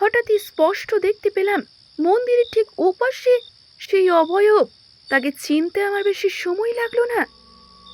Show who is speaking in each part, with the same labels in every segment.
Speaker 1: হঠাৎই স্পষ্ট দেখতে পেলাম মন্দিরের ঠিক ওপাশে সেই অবয়ব তাকে চিনতে আমার বেশি সময় লাগল না।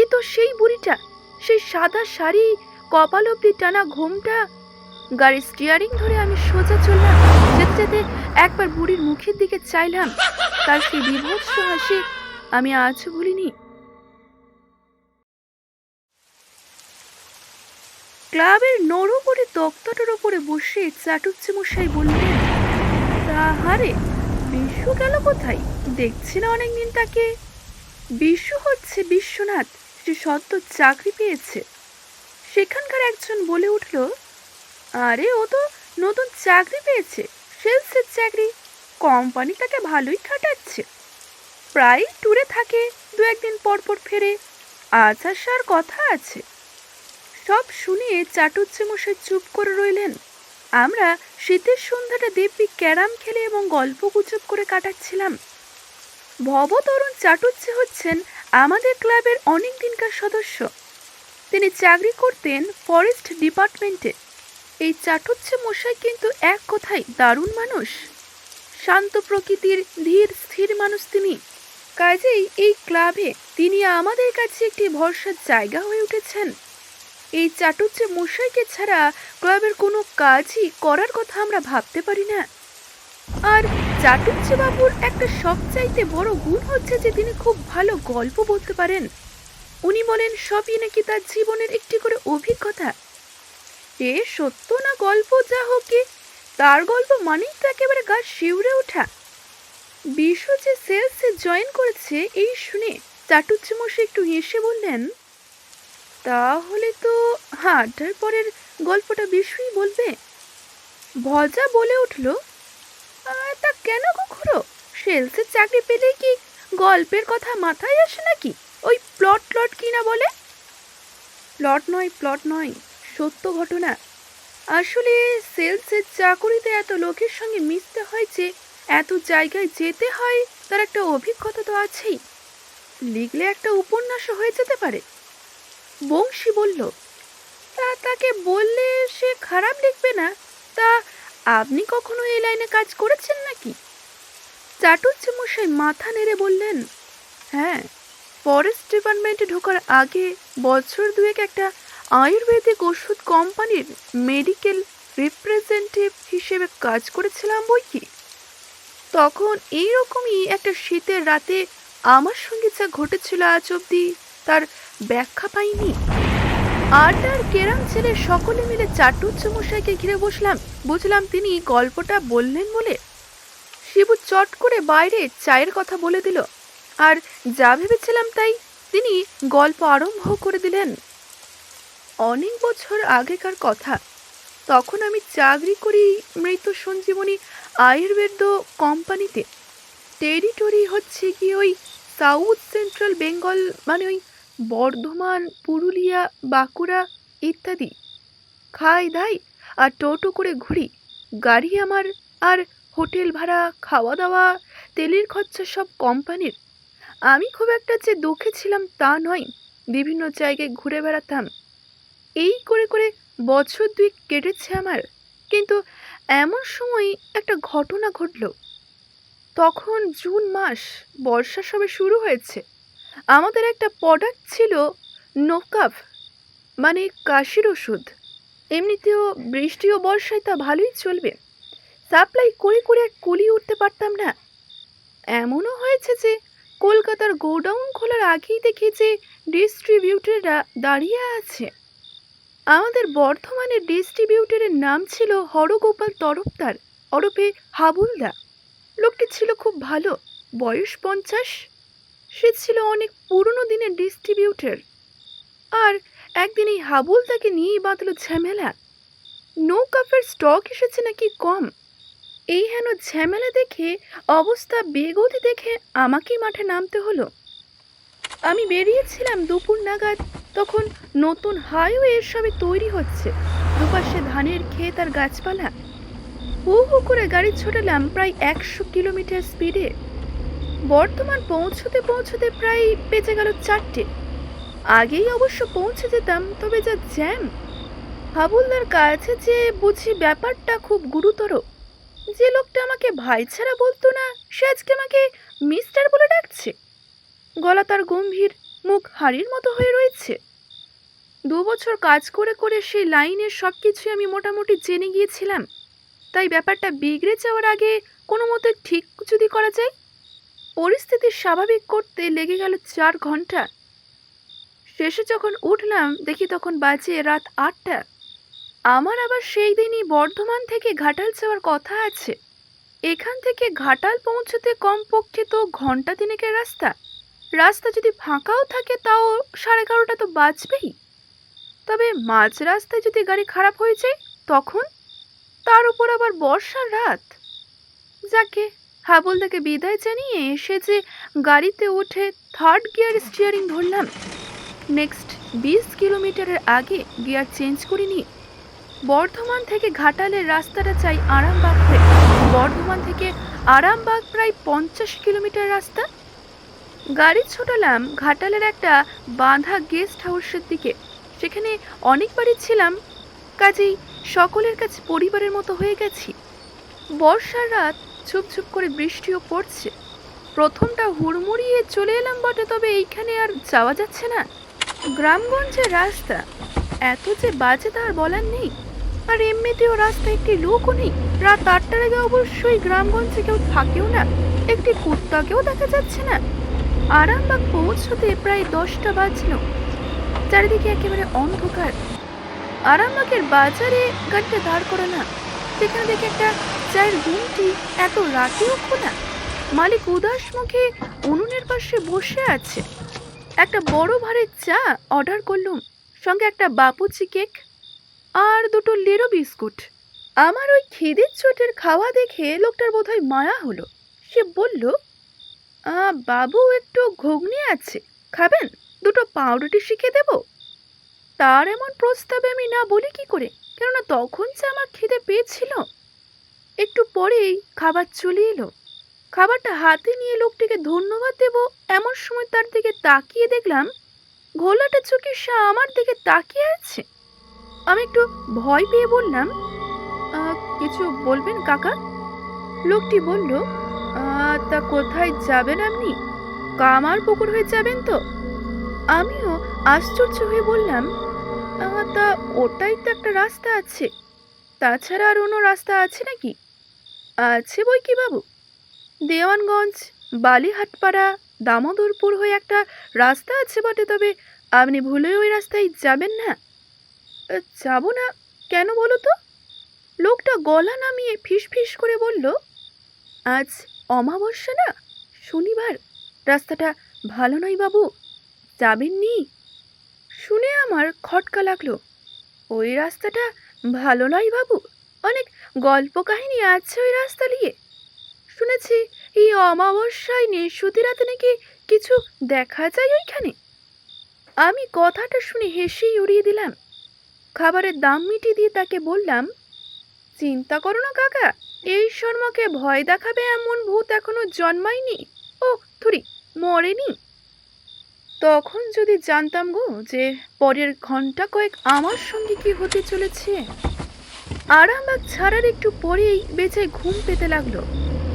Speaker 1: এ তো সেই বুড়িটা, সেই সাদা শাড়ি, কপাল অব্দি টানা ঘোমটা। গাড়ির স্টিয়ারিং ধরে আমি সোজা চললাম, যেতে যেতে একবার বুড়ির মুখের দিকে চাইলাম। তার সেই বিভৎস হাসি আমি আজও ভুলিনি। ক্লাবের নড়ু করে তক্তাটার ওপরে বসে চাটুচ্ছে মশাই বললেন তাহারে বিশু গেল কোথায়? দেখছি না অনেকদিন তাকে। বিশু হচ্ছে বিশ্বনাথ, সে সদ্য চাকরি পেয়েছে। সেখানকার একজন বলে উঠল, আরে, ও তো নতুন চাকরি পেয়েছে, সেলসের চাকরি। কোম্পানি তাকে ভালোই খাটাচ্ছে। প্রায় ট্যুরে থাকে দু একদিন পর পর ফেরে আসার কথা আছে। সব শুনিয়ে চাটুজ্জে মশাই চুপ করে রইলেন। আমরা শীতের সন্ধ্যাটা দিব্যি ক্যারাম খেলে এবং গল্প গুজব করে কাটাচ্ছিলাম। ভবতরুণ চাটুজ্জে হচ্ছেন আমাদের ক্লাবের অনেক দিনকার সদস্য। তিনি চাকরি করতেন ফরেস্ট ডিপার্টমেন্টে। এই চাটুজ্জে মশাই কিন্তু এক কথায় দারুণ মানুষ। শান্ত প্রকৃতির ধীর, স্থির মানুষ তিনি। কাজেই এই ক্লাবে তিনি আমাদের কাছে একটি ভরসার জায়গা হয়ে উঠেছেন। এই চাটুজ্জে মশাইকে ছাড়া ক্লাবের কোনো কাজই করার কথা আমরা ভাবতে পারি না। আর চাটুজ্জে বাবুর একটা সবচাইতে বড় গুণ হচ্ছে যে তিনি খুব ভালো গল্প বলতে পারেন। উনি বলেন সবই নাকি তার জীবনের একটি করে অভিজ্ঞতা। এ সত্য না গল্প যা হোক কি, তার গল্প মানেই তো একেবারে গা শিউরে ওঠা। বিশ্ব যে সেলসে জয়েন করেছে এই শুনে চাটুজ্জে মশাই একটু হেসে বললেন তাহলে তো আড্ডার পরের গল্পটা বিশুই বলবে। ভজা বলে উঠল "আহ, তা কেন কখনো? সেলসের চাকরি পেলেই কি গল্পের কথা মাথায় আসে নাকি? ওই প্লট প্লট কি না বলে? প্লট নয় প্লট নয় সত্য ঘটনা। আসলে সেলসের চাকুরিতে এত লোকের সঙ্গে মিশতে হয় যে এত জায়গায় যেতে হয় তার একটা অভিজ্ঞতা তো আছেই। লিখলে একটা উপন্যাসও হয়ে যেতে পারে। বংশী বলল, তা তাকে বললে সে খারাপ লিখবে না। তা আপনি কখনো এই লাইনে কাজ করেছেন নাকি? চাটুজ্জে মশাই মাথা নেড়ে বললেন হ্যাঁ ফরেস্ট ডিপার্টমেন্টে ঢোকার আগে বছর দুয়েক একটা আয়ুর্বেদিক ওষুধ কোম্পানির মেডিকেল রিপ্রেজেন্টেটিভ হিসেবে কাজ করেছিলাম, বই কি? তখন এইরকমই একটা শীতের রাতে আমার সঙ্গে যা ঘটেছিল আজ তার ব্যাখ্যা পাইনি। আড্ডার কেরাম ছেলে সকলে মিলে চাটুজ্জ মশাইকে ঘিরে বসলাম। বুঝলাম তিনি গল্পটা বললেন বলে। শিবু চট করে বাইরে চায়ের কথা বলে দিল। আর যা ভেবেছিলাম তাই তিনি গল্প আরম্ভ করে দিলেন। অনেক বছর আগেকার কথা। তখন আমি চাকরি করি মৃত সঞ্জীবনী আয়ুর্বেদ কোম্পানিতে। টেরিটরি হচ্ছে কি ওই সাউথ সেন্ট্রাল বেঙ্গল মানে ওই বর্ধমান, পুরুলিয়া, বাঁকুড়া ইত্যাদি। খাই দাই আর টোটো করে ঘুরি। গাড়ি আমার আর হোটেল ভাড়া খাওয়া দাওয়া তেলের খরচা সব কোম্পানির। আমি খুব একটা যে দুঃখে ছিলাম তা নয়, বিভিন্ন জায়গায় ঘুরে বেড়াতাম। এই করে করে বছর দুই কেটেছে আমার, কিন্তু এমন সময় একটা ঘটনা ঘটল। তখন জুন মাস বর্ষা সবে শুরু হয়েছে। আমাদের একটা প্রোডাক্ট ছিল নোকাফ মানে কাশির ওষুধ। এমনিতেও বৃষ্টি ও বর্ষায় তা ভালোই চলবে। সাপ্লাই করে করে কুলিয়ে উঠতে পারতাম না। এমনও হয়েছে যে কলকাতার গোডাউন খোলার আগেই দেখি যে ডিস্ট্রিবিউটররা দাঁড়িয়ে আছে। আমাদের বর্ধমানের ডিস্ট্রিবিউটরের নাম ছিল হরগোপাল তরফদার, ওরফে হাবুলদা। লোকটি ছিল খুব ভালো, বয়স পঞ্চাশ সে ছিল অনেক পুরনো দিনের ডিস্ট্রিবিউটর আর একদিন এই হাবুল তাকে নিয়েই বাঁধলো ঝামেলা। নো কাপের স্টক এসেছে নাকি কম? এই হেন ঝামেলা দেখে, অবস্থা বেগতি দেখে আমাকেই মাঠে নামতে হলো। আমি বেরিয়েছিলাম দুপুর নাগাদ, তখন নতুন হাইওয়ে সবে তৈরি হচ্ছে। দুপাশে ধানের ক্ষেত আর গাছপালা। হু হু করে গাড়ি ছোটালাম প্রায় একশো কিলোমিটার স্পিডে বর্তমান পৌঁছতে পৌঁছতে প্রায় বেঁচে গেল চারটে। আগেই অবশ্য পৌঁছে যেতাম, তবে যা জ্যাম। হাবুলদার কাছে যে বুঝি ব্যাপারটা খুব গুরুতর, যে লোকটা আমাকে ভাই ছাড়া বলতো না, সে আজকে আমাকে মিস্টার বলে ডাকছে। গলা তার গম্ভীর, মুখ হাড়ির মতো হয়ে রয়েছে। দু বছর কাজ করে করে সেই লাইনের সব কিছুই আমি মোটামুটি জেনে গিয়েছিলাম। তাই ব্যাপারটা বিগড়ে যাওয়ার আগে কোনো মতে ঠিক যদি করা যায় পরিস্থিতি স্বাভাবিক করতে লেগে গেল চার ঘণ্টা। শেষে যখন উঠলাম, দেখি তখন বাজে রাত আটটা। আমার আবার সেই দিনই বর্ধমান থেকে ঘাটাল যাওয়ার কথা আছে। এখান থেকে ঘাটাল পৌঁছতে কমপক্ষে তো ঘণ্টা তিনেকের রাস্তা। রাস্তা যদি ফাঁকাও থাকে, তাও সাড়ে এগারোটা তো বাজবেই। তবে মাঝ রাস্তায় যদি গাড়ি খারাপ হয়ে যায়, তখন? তার উপর আবার বর্ষার রাত? যাকে হাবল থেকে বিদায় জানিয়ে এসে যে গাড়িতে উঠে থার্ড গিয়ার স্টিয়ারিং ধরলাম। নেক্সট বিশ কিলোমিটারের আগে গিয়ার চেঞ্জ করিনি বর্ধমান থেকে ঘাটালের রাস্তাটা চাই আরামবাগ হয়ে। বর্ধমান থেকে আরামবাগ প্রায় পঞ্চাশ কিলোমিটার রাস্তা। গাড়ি ছোটালাম ঘাটালের একটা বাঁধা গেস্ট হাউসের দিকে। সেখানে অনেকবারই ছিলাম। কাজেই সকলের কাছে পরিবারের মতো হয়ে গেছি। বর্ষার রাত ছুপ ছুপ করে বৃষ্টিও পড়ছে। প্রথমটা হুড়মুড়িয়ে চলে এলাম বটে, তবে এইখানে আর যাওয়া যাচ্ছে না। গ্রামগঞ্জের রাস্তা, এত যে বাজে তার বলার নেই। আর এমনিতেও রাস্তায় একটি লোকও নেই। রাত আটটার আগে অবশ্যই গ্রামগঞ্জে কেউ থাকেও না। একটি কুত্তাকেও দেখা যাচ্ছে না। আরামবাগ পৌঁছতে প্রায় দশটা বাজলো। চারিদিকে একেবারে অন্ধকার। আরামবাগের বাজারে গাড়িটা দাঁড় করে না সেখানে দেখে একটা চায়ের গুমটি এত রাতেও খোলা। মালিক উদাস মুখে উনুনের পাশে বসে আছে। একটা বড় ভারে চা অর্ডার করলুম, সঙ্গে একটা বাপুচি কেক আর দুটো লেরো বিস্কুট। আমার ওই খিদের চোটের খাওয়া দেখে লোকটার বোধহয় মায়া হলো। সে বলল বাবু একটু ঘুগনি আছে, খাবেন? দুটো পাউরুটি শিখে দেব? তার এমন প্রস্তাবে আমি না বলি কি করে? কেননা তখন যে আমার খিদে পেয়েছিল একটু পরেই খাবার চলে এলো। খাবারটা হাতে নিয়ে লোকটিকে ধন্যবাদ দেব, এমন সময় তার দিকে তাকিয়ে দেখলাম, ঘোলাটা চোখে সে আমার দিকে তাকিয়ে আছে। আমি একটু ভয় পেয়ে বললাম কিছু বলবেন কাকা? লোকটি বলল তা কোথায় যাবেন আপনি? কামার পুকুর হয়ে যাবেন তো? আমিও আশ্চর্য হয়ে বললাম তা ওটাই তো একটা রাস্তা আছে। তাছাড়া আর অন্য রাস্তা আছে নাকি? আছে বই কি বাবু দেওয়ানগঞ্জ বালিহাটপাড়া দামোদরপুর হয়ে একটা রাস্তা আছে বটে তবে আপনি ভুলে ওই রাস্তায় যাবেন না। "আহ, যাব না কেন বলো তো? লোকটা গলা নামিয়ে ফিস ফিস করে বলল আজ অমাবস্যা না? শনিবার। রাস্তাটা ভালো নয় বাবু। যাবেননি? শুনে আমার খটকা লাগল ওই রাস্তাটা ভালো নয় বাবু। অনেক গল্প কাহিনী আছে ওই রাস্তা নিয়ে শুনেছি এই অমাবস্যায় নিশুতি রাতে নাকি কিছু দেখা যায় ওইখানে। আমি কথাটা শুনে হেসেই উড়িয়ে দিলাম। খাবারের দাম মিটিয়ে দিয়ে তাকে বললাম, চিন্তা করো না কাকা, এই শর্মাকে ভয় দেখাবে এমন ভূত এখনও জন্মায়নি। ও, থুরি, মরেনি। তখন যদি জানতাম গো যে পরের ঘণ্টা কয়েক আমার সঙ্গে কি হতে চলেছে। আরামবাগ ছাড়ার একটু পরেই বেচায় ঘুম পেতে লাগল।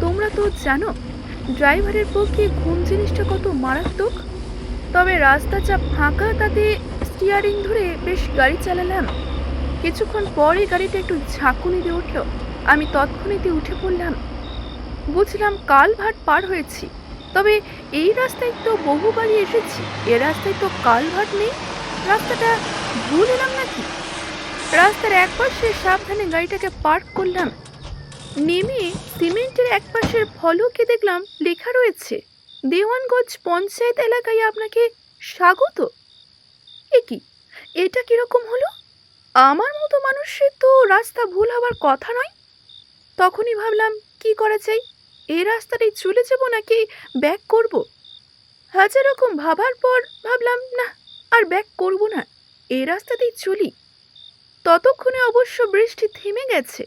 Speaker 1: তোমরা তো জানো, ড্রাইভারের পক্ষে ঘুম জিনিসটা কত মারাত্মক। তবে রাস্তা যা ফাঁকা, তাতে স্টিয়ারিং ধরে বেশ গাড়ি চালালাম। কিছুক্ষণ পরে গাড়িটা একটু ঝাঁকুনি দিয়ে উঠল। আমি তৎক্ষণিতে উঠে পড়লাম। বুঝলাম কালভার্ট পার হয়েছি। তবে এই রাস্তায় তো বহুবারই এসেছি। এ রাস্তায় তো কালভার্ট নেই। রাস্তাটা ভুল এলাম নাকি? রাস্তার এক পাশে সাবধানে গাড়িটাকে পার্ক করলাম। নেমে সিমেন্টের এক পাশের ফলকে দেখলাম লেখা রয়েছে, দেওয়ানগঞ্জ পঞ্চায়েত এলাকায় আপনাকে স্বাগত। এ কি? এটা কীরকম হলো? আমার মতো মানুষের তো রাস্তা ভুল হওয়ার কথা নয়। তখনই ভাবলাম, কি করা যায়? এই রাস্তাটাই চলে যাব নাকি ব্যাক করব? হাজার রকম ভাবার পর ভাবলাম, না, আর ব্যাক করব না। এ রাস্তাতেই চলি। ততক্ষণে অবশ্য বৃষ্টি থেমে গেছে।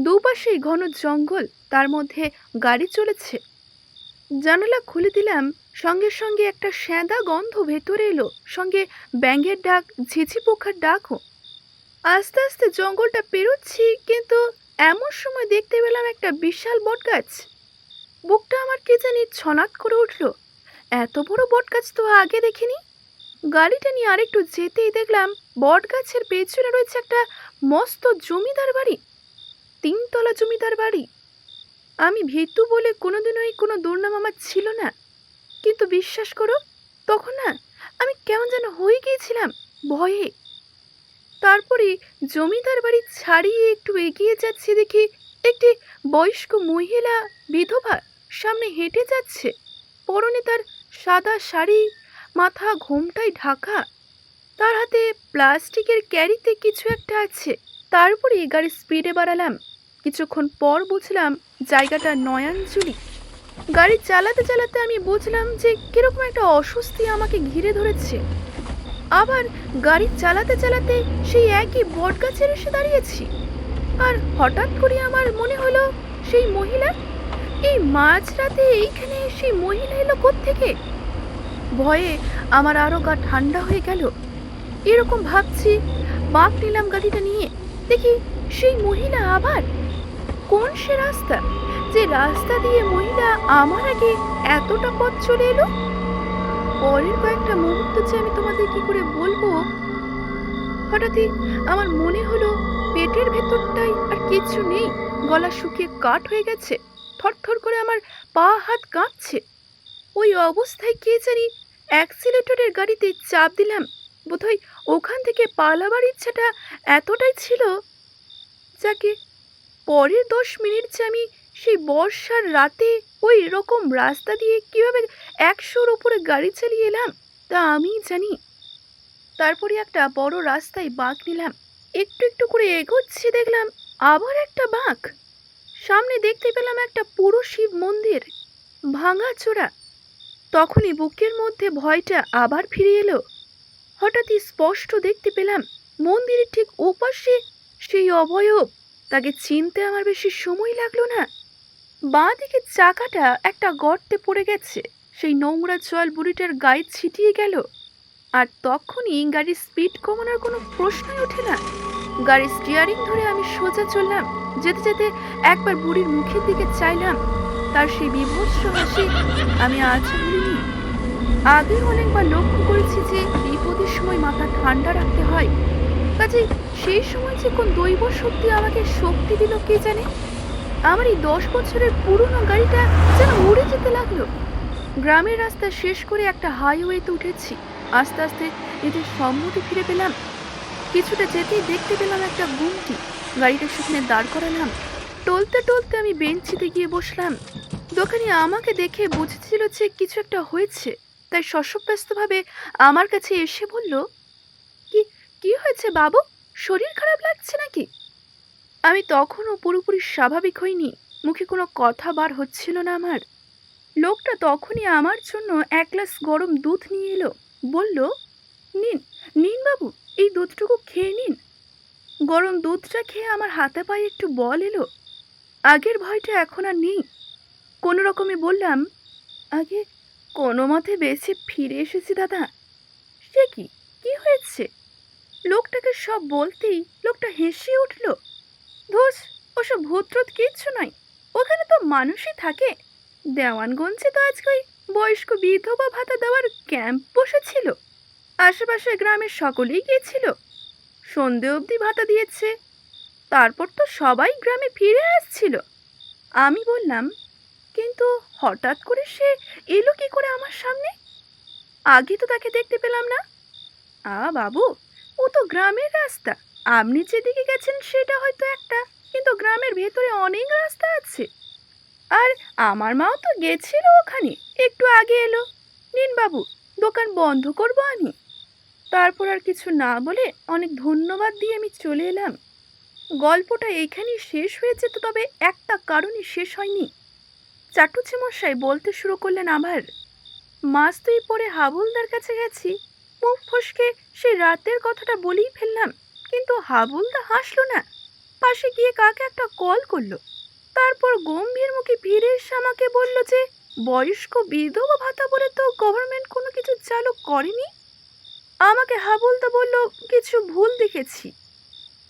Speaker 1: দুপাশেই ঘন জঙ্গল, তার মধ্যে গাড়ি চলেছে। জানালা খুলে দিলাম, সঙ্গে সঙ্গে একটা স্যাঁদা গন্ধ ভেতরে এলো, সঙ্গে ব্যাঙের ডাক, ঝিঝি পোকার ডাকও। আস্তে আস্তে জঙ্গলটা পেরোচ্ছি, কিন্তু এমন সময় দেখতে পেলাম একটা বিশাল বটগাছ। বুকটা আমার কে জানি ছনাৎ করে উঠল। এত বড় বটগাছ তো আগে দেখিনি। গাড়িটা নিয়ে আরেকটু যেতেই দেখলাম বটগাছের পেছনে রয়েছে একটা মস্ত জমিদার বাড়ি, তিনতলা জমিদার বাড়ি। আমি ভীতু বলে কোনোদিনই কোনো দুর্নাম আমার ছিল না। কিন্তু বিশ্বাস করো, তখন না আমি কেমন যেন হয়ে গিয়েছিলাম ভয়ে। তারপরে জমিদার বাড়ি ছাড়িয়ে একটু এগিয়ে যাচ্ছে দেখি একটি বয়স্ক মহিলা বিধবা সামনে হেঁটে যাচ্ছে। পরনে তার সাদা শাড়ি মাথা ঘোমটায় ঢাকা। তার হাতে প্লাস্টিকের ক্যারিতে কিছু একটা আছে। তারপরে গাড়ি স্পিডে বাড়ালাম। কিছুক্ষণ পর বুঝলাম জায়গাটা নয়াঞ্জলি গাড়ি চালাতে চালাতে আমি বুঝলাম যে কীরকম একটা অস্বস্তি আমাকে ঘিরে ধরেছে। আবার গাড়ি চালাতে চালাতে সেই একই বটগাছের এসে দাঁড়িয়েছি। আর হঠাৎ করে আমার মনে হলো, সেই মহিলা? এই মাঝরাতে এইখানে সেই মহিলা এলো থেকে ভয়ে আমার আরও গা ঠান্ডা হয়ে গেল। এরকম ভাবছি, বাঁক নিলাম গাড়িটা নিয়ে। দেখি সেই মহিলা আবার। কোন সে রাস্তা? যে রাস্তা দিয়ে মহিলা আমার আগে এতটা পথ চলে এলো? পরের কয়েকটা মুহূর্ত যে আমি তোমাদের কি করে বলব? হঠাৎই আমার মনে হলো পেটের ভেতরটাই আর কিছু নেই। গলা শুকিয়ে কাঠ হয়ে গেছে। থরথর করে আমার পা হাত কাঁপছে। ওই অবস্থায় কে জানি অ্যাক্সিলেটরের গাড়িতে চাপ দিলাম। বোধহয় ওখান থেকে পালাবার ইচ্ছাটা এতটাই ছিল যাকে পরের দশ মিনিট যে আমি সেই বর্ষার রাতে ওই রকম রাস্তা দিয়ে কীভাবে একশোর উপরে গাড়ি চালিয়ে এলাম, তা আমি জানি। তারপরে একটা বড় রাস্তায় বাঁক নিলাম। একটু একটু করে এগোচ্ছি দেখলাম আবার একটা বাঁক। সামনে দেখতে পেলাম একটা পুরো শিব মন্দির ভাঙা চোরা তখনই বুকের মধ্যে ভয়টা আবার ফিরে এলো। হঠাৎই স্পষ্ট দেখতে পেলাম, মন্দিরের ঠিক ওপাশে সেই অবয়ব তাকে চিনতে আমার বেশি সময় লাগল না। বাঁ দিকে চাকাটা একটা গর্তে পড়ে গেছে, সেই নোংরা জল বুড়িটার গায়ে ছিটিয়ে গেল। আর তখনই গাড়ির স্পিড কমানোর কোনো প্রশ্নই ওঠে না। গাড়ির স্টিয়ারিং ধরে আমি সোজা চললাম, যেতে যেতে একবার বুড়ির মুখের দিকে চাইলাম। তার সেই বিভৎস হাসি আমি আজ ভুলিনি। আগে অনেকবার লক্ষ্য করেছি যে বিপদের সময় মাথা ঠান্ডা রাখতে হয়। কাজে সেই সময় যে কোন দৈব শক্তি আমাকে শক্তি দিল কে জানে? আমার এই দশ বছরের পুরনো গাড়িটা যেন উড়ে যেতে লাগল। গ্রামের রাস্তা শেষ করে একটা হাইওয়েতে উঠেছি। আস্তে আস্তে এদের সম্মতি ফিরে পেলাম। কিছুটা যেতেই দেখতে পেলাম একটা গুমটি। গাড়িটা সেখানে দাঁড় করালাম। টলতে টলতে আমি বেঞ্চিতে গিয়ে বসলাম। দোকানি আমাকে দেখে বুঝেছিল যে কিছু একটা হয়েছে। তাই শস্যব্যস্তভাবে আমার কাছে এসে বলল, কি কি হয়েছে বাবু? শরীর খারাপ লাগছে নাকি? আমি তখনও পুরোপুরি স্বাভাবিক হইনি। মুখে কোনো কথা বার হচ্ছিল না আমার। লোকটা তখনই আমার জন্য এক গ্লাস গরম দুধ নিয়ে এলো। বলল, নিন নিন বাবু, এই দুধটুকু খেয়ে নিন। গরম দুধটা খেয়ে আমার হাতে পায়ে একটু বল এলো। আগের ভয়টা এখন আর নেই। কোনো রকমে বললাম, আগে কোনো মতে বেঁচে ফিরে এসেছি দাদা। সে কি? কি হয়েছে? লোকটাকে সব বলতেই লোকটা হেসে উঠল, ধোস, ওসব ভূত্রত কিচ্ছু নয়। ওখানে তো মানুষই থাকে। দেওয়ানগঞ্জে তো আজকে ওই বয়স্ক বিধবা ভাতা দেওয়ার ক্যাম্প বসেছিল। আশেপাশের গ্রামের সকলেই গিয়েছিল। সন্ধে অবধি ভাতা দিয়েছে তারপর তো সবাই গ্রামে ফিরে আসছিল। আমি বললাম, কিন্তু হঠাৎ করে সে এলো কি করে আমার সামনে? আগে তো তাকে দেখতে পেলাম না। আ বাবু, ও তো গ্রামের রাস্তা। আপনি যেদিকে গেছেন সেটা হয়তো একটা, কিন্তু গ্রামের ভেতরে অনেক রাস্তা আছে। আর আমার মাও তো গেছিল ওখানে, একটু আগে এলো। নিন বাবু, দোকান বন্ধ করব আমি। তারপর আর কিছু না বলে অনেক ধন্যবাদ দিয়ে আমি চলে এলাম। গল্পটা এখানেই শেষ হয়েছে তো তবে একটা কারণই শেষ হয়নি। চাটুচি মশাই বলতে শুরু করলেন আবার, মাস তুই পরে হাবুলদার কাছে গেছি, মুখ ফসকে সে রাতের কথাটা বলেই ফেললাম, কিন্তু হাবুলদা হাসলো না। পাশে গিয়ে কাকে একটা কল করল। তারপর গম্ভীর মুখে ফিরে এসে আমাকে বলল যে, বয়স্ক বিধবা ভাতা বলে তো গভর্নমেন্ট কোনো কিছু চালু করেনি? আমাকে হাবুলদা বলল, কিছু ভুল দেখেছি।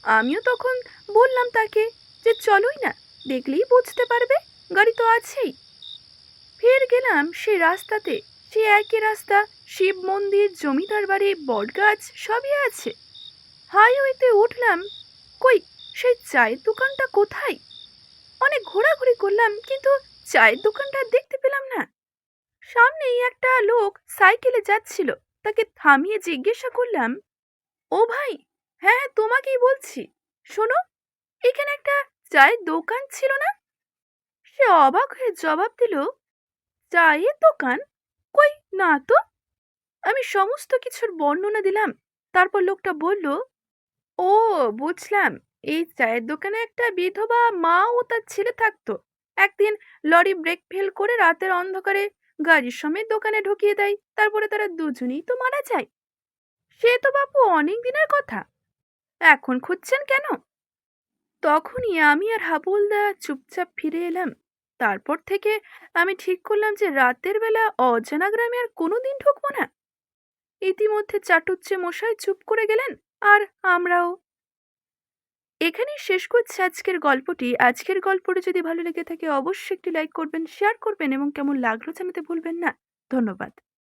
Speaker 1: আমিও তখন বললাম তাকে যে চলোই না, দেখলেই বুঝতে পারবে, গাড়ি তো আছেই। ফের গেলাম সে রাস্তাতে, সে একই রাস্তা, শিব মন্দির, জমিদার বাড়ি, বটগাছ, সবই আছে। হাইওয়েতে উঠলাম, কই, সেই চায়ের দোকানটা কোথায়? অনেক ঘোরাঘুরি করলাম, কিন্তু চায়ের দোকানটা দেখতে পেলাম না। সামনেই একটা লোক সাইকেলে যাচ্ছিল, তাকে থামিয়ে জিজ্ঞাসা করলাম, ও ভাই হ্যাঁ তোমাকেই বলছি। শোনো, এখানে একটা চায়ের দোকান ছিল না? সে অবাক হয়ে জবাব দিল, চায়ের দোকান? কই, না তো। আমি সমস্ত কিছুর বর্ণনা দিলাম। তারপর লোকটা বলল, ও, বুঝলাম, এই চায়ের দোকানে একটা বিধবা মা ও তার ছেলে থাকতো। একদিন লরি ব্রেক ফেল করে রাতের অন্ধকারে গাড়ির সময় দোকানে ঢুকিয়ে দেয়। তারপরে তারা দুজনেই তো মারা যায়। সে তো বাপু অনেক দিনের কথা। এখন খুঁজছেন কেন? তখনই আমি আর হাবুলদা চুপচাপ ফিরে এলাম। তারপর থেকে আমি ঠিক করলাম যে রাতের বেলা অজানা গ্রামে আর কোনো দিন ঢুকবো না। ইতিমধ্যে চাটুচ্ছে মশাই চুপ করে গেলেন, আর আমরাও। এখানেই শেষ করছি আজকের গল্পটি। আজকের গল্পটি যদি ভালো লেগে থাকে, অবশ্যই একটি লাইক করবেন, শেয়ার করবেন এবং কেমন লাগল জানাতে ভুলবেন না। ধন্যবাদ।